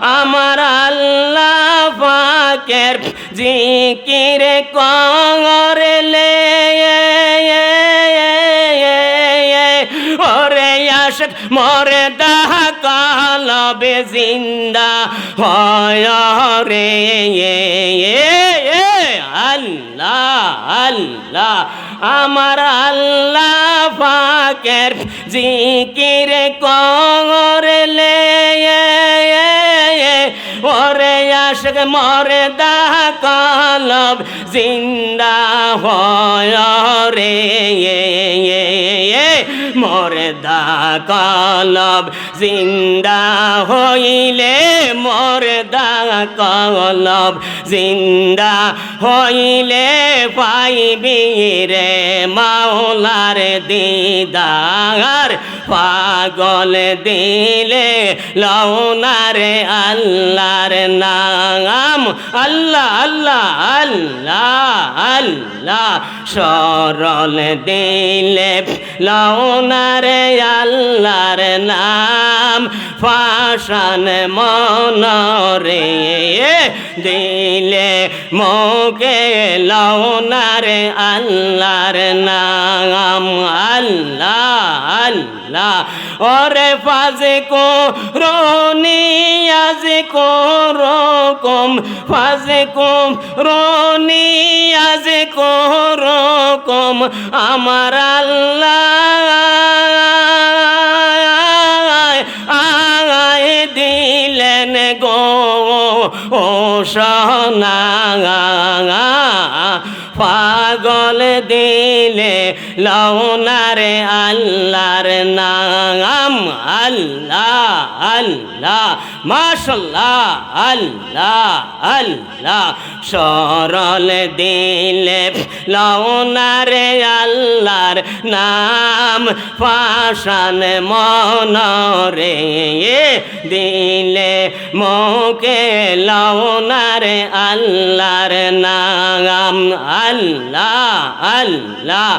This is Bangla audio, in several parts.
আমার আল্লাহ পাকের জিকির করলে। মরে দাহ কালবে জিন্দা হয় রে আল্লাহ আল্লাহ। আমার আল্লাহ পাকের জিকির করলে আশক মরে কালব জিন্দা হয় রে মরদা কলব জিন্দা হইলে মরদা কলব। জিন্দা হইলে পাইবি রে মাওলার দিদার। পাগল দিলে লওনারে আল্লাহর নাম। আল্লাহ আল্লাহ আল্লাহ আল্লাহ। সরল দিলে লওনারে আল্লাহর নাম। ফাশান মনরে দিলে মোকে লওনারে আল্লাহর নাম, আল্লাহ আল্লাহ। ওরে ফাজে কো রোনিয়াজ কো রকম ফাজে কো রোনিয়াজ কো রকম আমার আল্লাহ সোনা পাগল দিলে লওনারে আল্লাহর নাম, আল্লাহ আল্লাহ, মাশাল্লাহ, আল্লাহ আল্লাহ। সরল দিলে লওনারে আল্লাহর নাম পাশান মনরে দিলে মোকে লওনারে আল্লাহর নাম, আল্লাহ আল্লাহ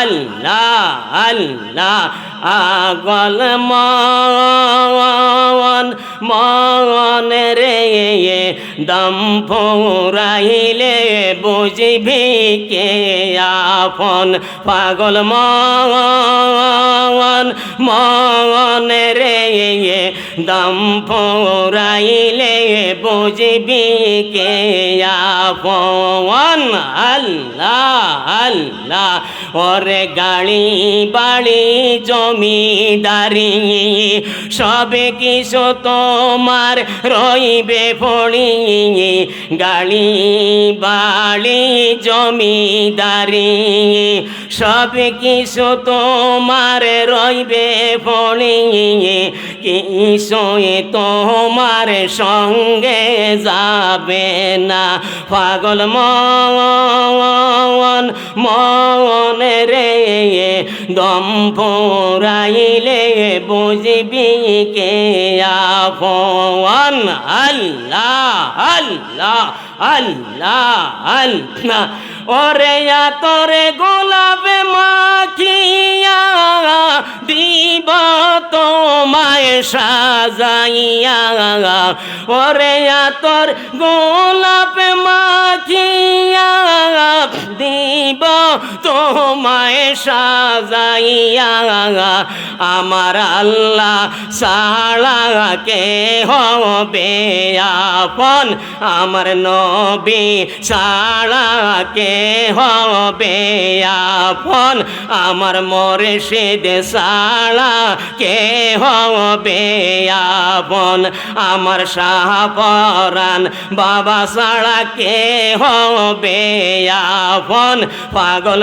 আল্লাহ আল্লাহ। আগল মন মন রে দম ফুরাইলে বুঝবি কে আপন? পাগল মন মন রে দম ফুরাইলে বুঝবি কে আপন? আল্লাহ আল্লাহ, ওরে গাড়ি বাড়ি জমিদারি সবে কিছু তোমার রইবে পড়ি গাড়ি বাড়ি জমিদারি, সবে কিছু তোমার রইবে পড়ি কিছুই তোমার সঙ্গে যাবে না। পাগল মন মন রে দম পোরাইলে বুঝবি কে আপন আল্লাহ আল্লাহ আল্লাহ আল্লাহ। ওরে তোরে গোলাপে মাখিয়া দিব তোমায় সাজাইয়া। ওরে তোর গোলাপে মাখিয়া দিব তোমায় সাজাইয়া আমার আল্লাহ সাড়া কে হবে আপন? আমার নবী সাড়া কে হবে আপন? আমার মর্শিদ সাড়া কে হবে আপন? আমার শাহপরান বাবা সাড়া কে হবে আপন? পাগল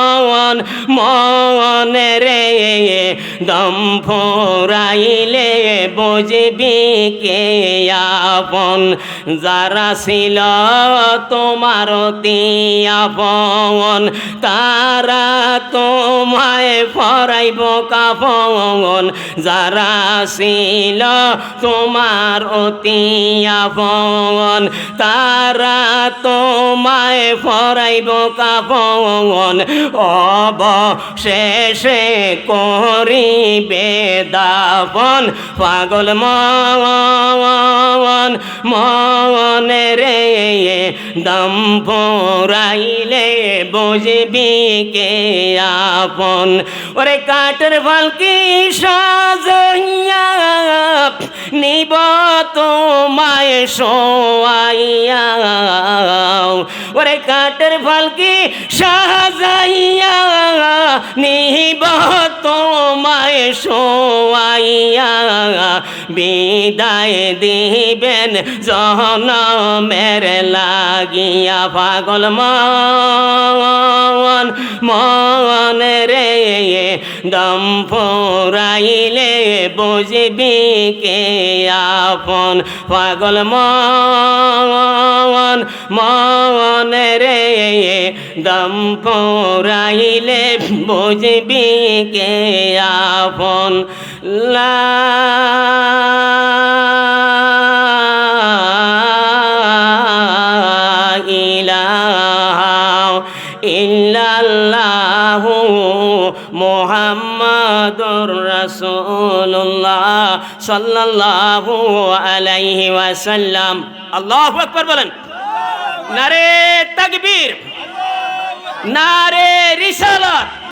মন রে। দম ফোরাইলে বুঝবি কে আপন? যারা ছিল তোমার অতি আপন, তারা তোমায় ফরাইব কাপন যারা ছিল তোমার অতি আপন, তারা তোমায় ফরাইব কাপন অবশেষে করিবে দাপন পাগল মন মনে রে দম পরাইলে বুঝবি কে আপন। ওরে কাঠের ফালকি সাজাইয়া নিব তোমায় শোয়াইয়া ওরে কাঠের ফালকি সাজাইয়া নিব তোমায় শোয়াইয়া। বিদায় দিবেন জনমের লাগিয়া, পাগল মন দম ফোরাইলে বুঝবি কে আপন? পাগল মন মন রে দম ফোরাইলে বুঝবি কে আপন? লা রাসূলুল্লাহ সাল্লাল্লাহু আলাইহি ওয়াসাল্লাম। আল্লাহু আকবার বলেন। নারে তাকবীর। নারে রিসালাত।